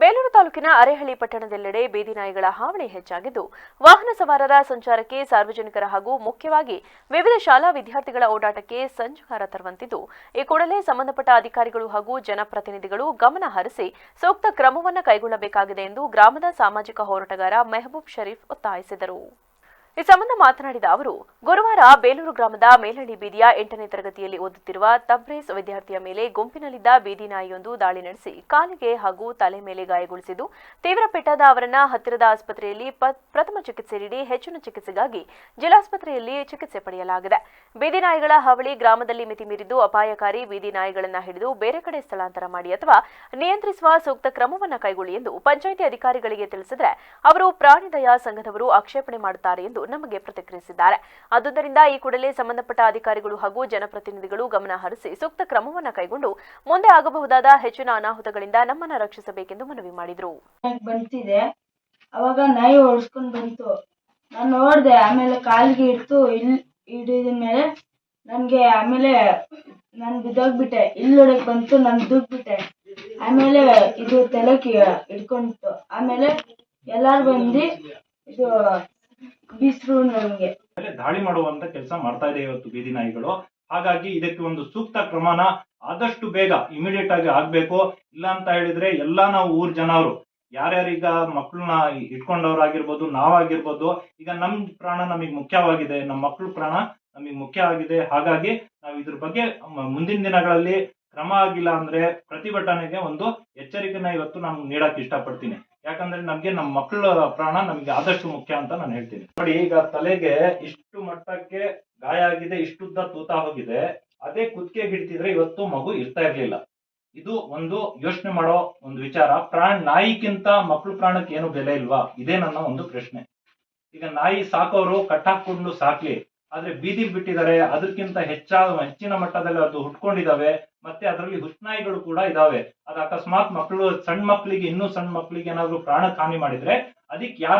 ಬೇಲೂರು ತಾಲೂಕಿನ ಅರೆಹಳ್ಳಿ ಪಟ್ಟಣದೆಲ್ಲೆಡೆ ಬೀದಿ ನಾಯಿಗಳ ಹಾವಳಿ ಹೆಚ್ಚಾಗಿದ್ದು, ವಾಹನ ಸವಾರರ ಸಂಚಾರಕ್ಕೆ ಸಾರ್ವಜನಿಕರ ಹಾಗೂ ಮುಖ್ಯವಾಗಿ ವಿವಿಧ ಶಾಲಾ ವಿದ್ಯಾರ್ಥಿಗಳ ಓಡಾಟಕ್ಕೆ ಸಂಚುಕಾರ ತರುವಂತಿದ್ದು, ಈ ಕೂಡಲೇ ಸಂಬಂಧಪಟ್ಟ ಅಧಿಕಾರಿಗಳು ಹಾಗೂ ಜನಪ್ರತಿನಿಧಿಗಳು ಗಮನ ಹರಿಸಿ ಸೂಕ್ತ ಕ್ರಮವನ್ನು ಕೈಗೊಳ್ಳಬೇಕಾಗಿದೆ ಎಂದು ಗ್ರಾಮದ ಸಾಮಾಜಿಕ ಹೋರಾಟಗಾರ ಮೆಹಬೂಬ್ ಶರೀಫ್ ಒತ್ತಾಯಿಸಿದರು. ಈ ಸಂಬಂಧ ಮಾತನಾಡಿದ ಅವರು, ಗುರುವಾರ ಬೇಲೂರು ಗ್ರಾಮದ ಮೇಲಹಳ್ಳಿ ಬೀದಿಯ ಎಂಟನೇ ತರಗತಿಯಲ್ಲಿ ಓದುತ್ತಿರುವ ತಬ್ರೇಸ್ ವಿದ್ಯಾರ್ಥಿಯ ಮೇಲೆ ಗುಂಪಿನಲ್ಲಿದ್ದ ಬೀದಿ ನಾಯಿಯೊಂದು ದಾಳಿ ನಡೆಸಿ ಕಾಲಿಗೆ ಹಾಗೂ ತಲೆ ಮೇಲೆ ಗಾಯಗೊಳಿಸಿದ್ದು ತೀವ್ರ ಪೆಟ್ಟಾದ ಅವರನ್ನ ಹತ್ತಿರದ ಆಸ್ಪತ್ರೆಯಲ್ಲಿ ಪ್ರಥಮ ಚಿಕಿತ್ಸೆ ನೀಡಿ ಹೆಚ್ಚಿನ ಚಿಕಿತ್ಸೆಗಾಗಿ ಜಿಲ್ಲಾಸ್ಪತ್ರೆಯಲ್ಲಿ ಚಿಕಿತ್ಸೆ ಪಡೆಯಲಾಗಿದೆ. ಬೀದಿ ನಾಯಿಗಳ ಹಾವಳಿ ಗ್ರಾಮದಲ್ಲಿ ಮಿತಿ ಮೀರಿದ್ದು, ಅಪಾಯಕಾರಿ ಬೀದಿ ನಾಯಿಗಳನ್ನ ಹಿಡಿದು ಬೇರೆ ಕಡೆ ಸ್ಥಳಾಂತರ ಮಾಡಿ ಅಥವಾ ನಿಯಂತ್ರಿಸುವ ಸೂಕ್ತ ಕ್ರಮವನ್ನು ಕೈಗೊಳ್ಳಿ ಎಂದು ಪಂಚಾಯಿತಿ ಅಧಿಕಾರಿಗಳಿಗೆ ತಿಳಿಸಿದರೆ, ಅವರು ಪ್ರಾಣಿದಯಾ ಸಂಘದವರು ಆಕ್ಷೇಪಣೆ ಮಾಡುತ್ತಾರೆ ಎಂದು ನಮಗೆ ಪ್ರತಿಕ್ರಿಯಿಸಿದ್ದಾರೆ. ಆದುದರಿಂದ ಈ ಕೂಡಲೇ ಸಂಬಂಧಪಟ್ಟ ಅಧಿಕಾರಿಗಳು ಹಾಗೂ ಜನಪ್ರತಿನಿಧಿಗಳು ಗಮನ ಹರಿಸಿ ಸೂಕ್ತ ಕ್ರಮವನ್ನು ಕೈಗೊಂಡು ಮುಂದೆ ಆಗಬಹುದಾದ ಹೆಚ್ಚಿನ ಅನಾಹುತಗಳಿಂದ ನಮ್ಮನ್ನ ರಕ್ಷಿಸಬೇಕೆಂದು ಮನವಿ ಮಾಡಿದ್ರು. ಬಂತಿದೆ. ಅವಾಗ ನಾಯಿ ಓಡಿಸ್ಕೊಂಡು ಬಂತು. ನಾನು ನೋಡಿದೆ, ಆಮೇಲೆ ಕಾಲಿಗೆ ಇಡ್ತು ಇಲ್ಲಿ ಹಿಡಿದ ಮೇಲೆ ನನಗೆ ಆಮೇಲೆ ನಾನು ಬಿದ್ದೋಗ್ಬಿಟ್ಟೆ. ನೋಡಕ್ಕೆ ಬಂತು, ನಾನು ಬಿಟ್ಟೆ ಆಮೇಲೆ ಇದು ತಲೆಗೆ ಹಿಡ್ಕೊಂಡಿತ್ತು ಆಮೇಲೆ ಎಲ್ಲಾರು ಬಂದು ಇದು ಬೀಸ್ರು ನಮ್ಗೆ. ದಾಳಿ ಮಾಡುವಂತ ಕೆಲಸ ಮಾಡ್ತಾ ಇದೆ ಇವತ್ತು ಬೀದಿ ನಾಯಿಗಳು. ಹಾಗಾಗಿ ಇದಕ್ಕೆ ಒಂದು ಸೂಕ್ತ ಕ್ರಮನ ಆದಷ್ಟು ಬೇಗ ಇಮಿಡಿಯೇಟ್ ಆಗಿ ಆಗ್ಬೇಕು. ಇಲ್ಲ ಅಂತ ಹೇಳಿದ್ರೆ ಎಲ್ಲಾ ನಾವು ಊರ್ ಜನರು, ಯಾರ್ಯಾರೀಗ ಮಕ್ಕಳನ್ನ ಇಟ್ಕೊಂಡವ್ರಾಗಿರ್ಬೋದು ನಾವಾಗಿರ್ಬೋದು, ಈಗ ನಮ್ ಪ್ರಾಣ ನಮಗೆ ಮುಖ್ಯವಾಗಿದೆ ನಮ್ಮ ಮಕ್ಕಳ ಪ್ರಾಣ ನಮಗೆ ಮುಖ್ಯ ಆಗಿದೆ. ಹಾಗಾಗಿ ನಾವು ಇದ್ರ ಬಗ್ಗೆ ಮುಂದಿನ ದಿನಗಳಲ್ಲಿ ಕ್ರಮ ಆಗಿಲ್ಲ ಅಂದ್ರೆ ಪ್ರತಿಭಟನೆಗೆ ಒಂದು ಎಚ್ಚರಿಕೆನ ಇವತ್ತು ನಾನು ನೀಡಕ್ ಇಷ್ಟಪಡ್ತೀನಿ. ಯಾಕಂದ್ರೆ ನಮ್ಗೆ ನಮ್ಮ ಮಕ್ಕಳ ಪ್ರಾಣ ನಮ್ಗೆ ಆದಷ್ಟು ಮುಖ್ಯ ಅಂತ ನಾನು ಹೇಳ್ತೀನಿ. ನೋಡಿ, ಈಗ ತಲೆಗೆ ಇಷ್ಟು ಮಟ್ಟಕ್ಕೆ ಗಾಯ ಆಗಿದೆ, ಇಷ್ಟುದ್ದ ತೂತ ಹೋಗಿದೆ, ಅದೇ ಕುತ್ತಿಗೆ ಹಿಡ್ತಿದ್ರೆ ಇವತ್ತು ಮಗು ಇರ್ತಾ ಇರ್ಲಿಲ್ಲ. ಇದು ಒಂದು ಯೋಚನೆ ಮಾಡೋ ಒಂದು ವಿಚಾರ. ಪ್ರಾಣ ನಾಯಿಗಿಂತ ಮಕ್ಕಳು ಪ್ರಾಣಕ್ಕೆ ಏನು ಬೆಲೆ ಇಲ್ವಾ? ಇದೇ ನನ್ನ ಒಂದು ಪ್ರಶ್ನೆ. ಈಗ ನಾಯಿ ಸಾಕೋರು ಕಟ್ಟಾಕೊಂಡು ಸಾಕ್ಲಿ ಆದ್ರೆ ಬೀದಿ ಬಿಟ್ಟಿದ್ದಾರೆ. ಅದಕ್ಕಿಂತ ಹೆಚ್ಚಾದ ಹೆಚ್ಚಿನ ಮಟ್ಟದಲ್ಲಿ ಅದು ಹುಟ್ಕೊಂಡಿದಾವೆ. ಮತ್ತೆ ಅದರಲ್ಲಿ ಹುಟ್ನಾಯಿಗಳು ಕೂಡ ಇದಾವೆ. ಅದು ಅಕಸ್ಮಾತ್ ಮಕ್ಕಳು ಸಣ್ಣ ಮಕ್ಕಳಿಗೆ ಇನ್ನೂ ಸಣ್ಣ ಮಕ್ಕಳಿಗೆ ಏನಾದ್ರು ಪ್ರಾಣಕ್ಕೆ ಹಾನಿ ಮಾಡಿದ್ರೆ, ಅದಕ್ಕೆ ಯಾರು